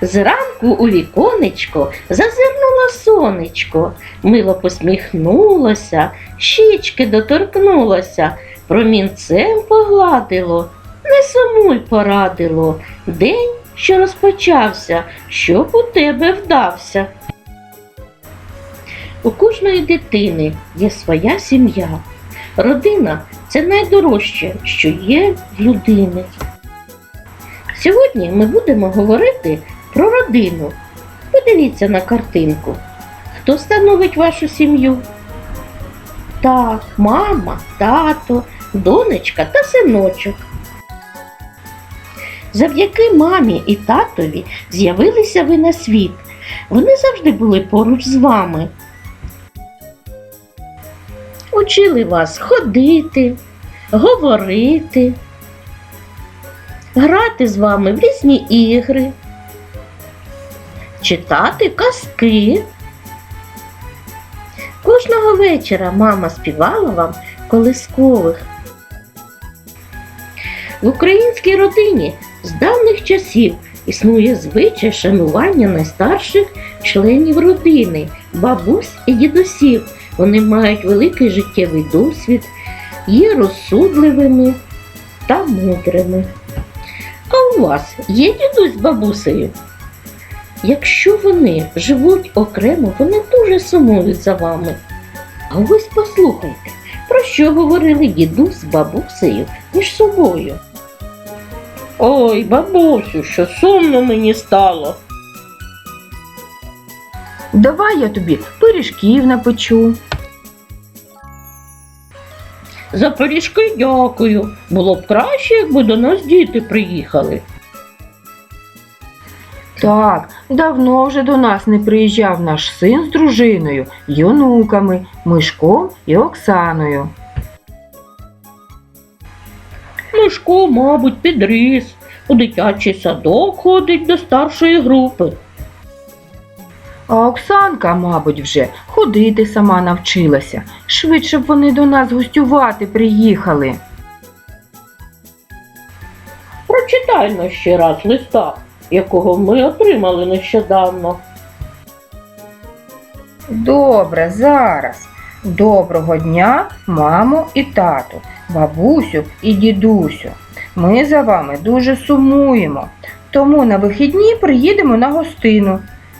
Зранку у віконечко зазирнуло сонечко, мило посміхнулося, щічки доторкнулося, промінцем погладило, не сумуй порадило, день, що розпочався, щоб у тебе вдався. У кожної дитини є своя сім'я. Родина це найдорожче, що є в людини. Сьогодні ми будемо говорити про родину. Подивіться на картинку. Хто становить вашу сім'ю? Так, мама, тато, донечка та синочок. Завдяки мамі і татові з'явилися ви на світ. Вони завжди були поруч з вами. Учили вас ходити, говорити, грати з вами в різні ігри, читати казки. Кожного вечора мама співала вам колискових. В українській родині з давніх часів існує звичай шанування найстарших членів родини, бабусь і дідусів. Вони мають великий життєвий досвід, є розсудливими та мудрими. А у вас є дідусь з бабусею? Якщо вони живуть окремо, вони дуже сумують за вами. А ось послухайте, про що говорили дідусь з бабусею між собою. Ой, бабусю, що сумно мені стало. Давай я тобі пиріжків напечу. За пиріжки дякую. Було б краще, якби до нас діти приїхали. Так, давно вже до нас не приїжджав наш син з дружиною, й онуками, Мишком і Оксаною. Мишко, мабуть, підріс. У дитячий садок ходить до старшої групи. А Оксанка, мабуть, вже ходити сама навчилася. Швидше б вони до нас гостювати приїхали. Прочитай на ще раз листа, якого ми отримали нещодавно. Добре, зараз. Доброго дня, мамо і тату, бабусю і дідусю. Ми за вами дуже сумуємо, тому на вихідні приїдемо на гостину.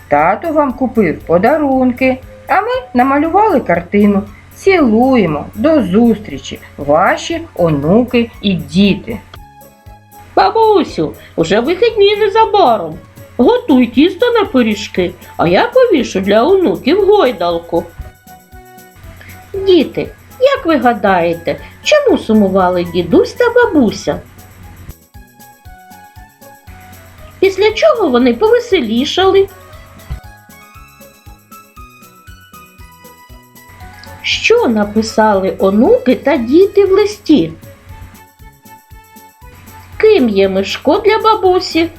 Тато вам купив подарунки, а ми намалювали картину. Цілуємо до зустрічі, ваші онуки і діти. Бабусю, уже вихідні незабаром. Готуй тісто на пиріжки, а я повішу для онуків гойдалку. Діти, як ви гадаєте, чому сумували дідусь та бабуся? Після чого вони повеселішали? Що написали онуки та діти в листі? Ким є Мишко для бабусі?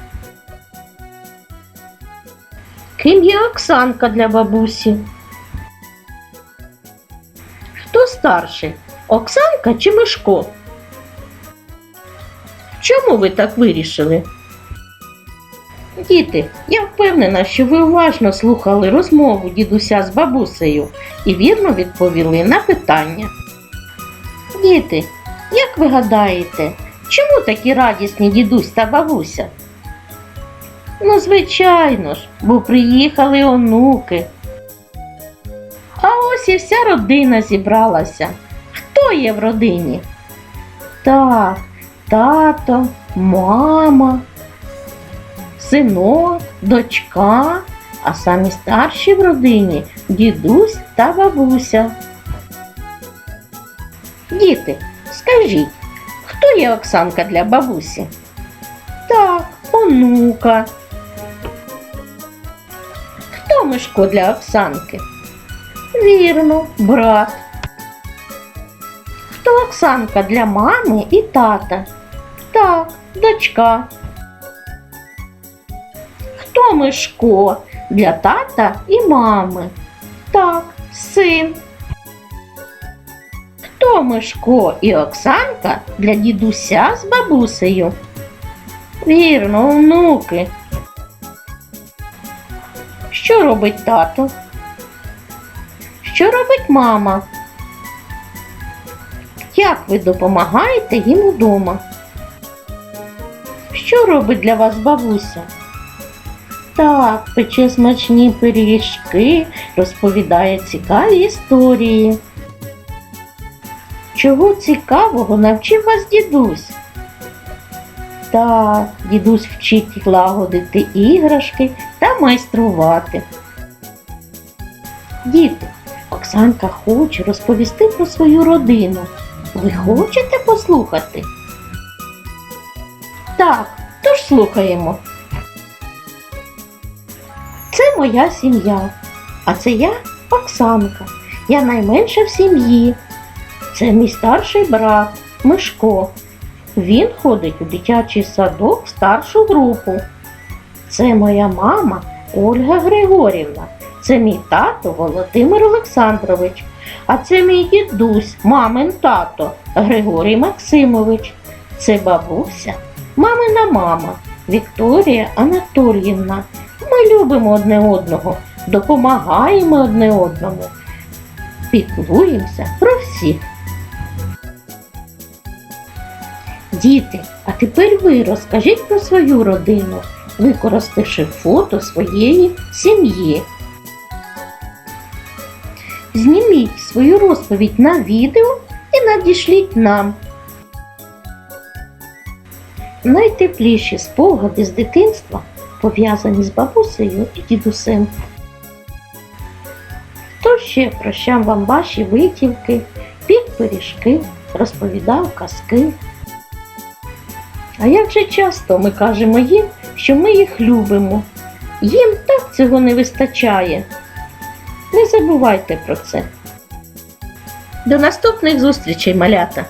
Ким є Оксанка для бабусі? Хто старший? Оксанка чи Мишко? Чому ви так вирішили? Діти, я впевнена, що ви уважно слухали розмову дідуся з бабусею і вірно відповіли на питання. Діти, як ви гадаєте, чому такі радісні дідусь та бабуся? Ну, звичайно ж, бо приїхали онуки. А ось і вся родина зібралася. Хто є в родині? Так, тато, мама, синок, дочка, а самі старші в родині дідусь та бабуся. Діти, скажіть, є Оксанка для бабусі? Так, онука. Хто Мишко для Оксанки? Вірно, брат. Хто Оксанка для мами і тата? Так, дочка. Хто Мишко для тата і мами? Так, син. Мишко і Оксанка для дідуся з бабусею? Вірно, онуки. Що робить тато? Що робить мама? Як ви допомагаєте їм удома? Що робить для вас бабуся? Так, пече смачні пиріжки, розповідає цікаві історії. Чого цікавого навчив вас дідусь? Так, дідусь вчить лагодити іграшки та майструвати. Діти, Оксанка хоче розповісти про свою родину. Ви хочете послухати? Так, тож слухаємо. Це моя сім'я, а це я Оксанка. Я найменша в сім'ї. Це мій старший брат Мишко. Він ходить у дитячий садок в старшу групу. Це моя мама Ольга Григорівна. Це мій тато Володимир Олександрович. А це мій дідусь, мамин тато Григорій Максимович. Це бабуся, мамина мама Вікторія Анатоліївна. Ми любимо одне одного, допомагаємо одне одному, піклуємося про всіх. Діти, а тепер ви розкажіть про свою родину, використавши фото своєї сім'ї. Зніміть свою розповідь на відео і надішліть нам. Найтепліші спогади з дитинства пов'язані з бабусею і дідусем. Хто ще прощав вам ваші витівки, пік пиріжки, розповідав казки. А як же часто ми кажемо їм, що ми їх любимо. Їм так цього не вистачає. Не забувайте про це. До наступних зустрічей, малята!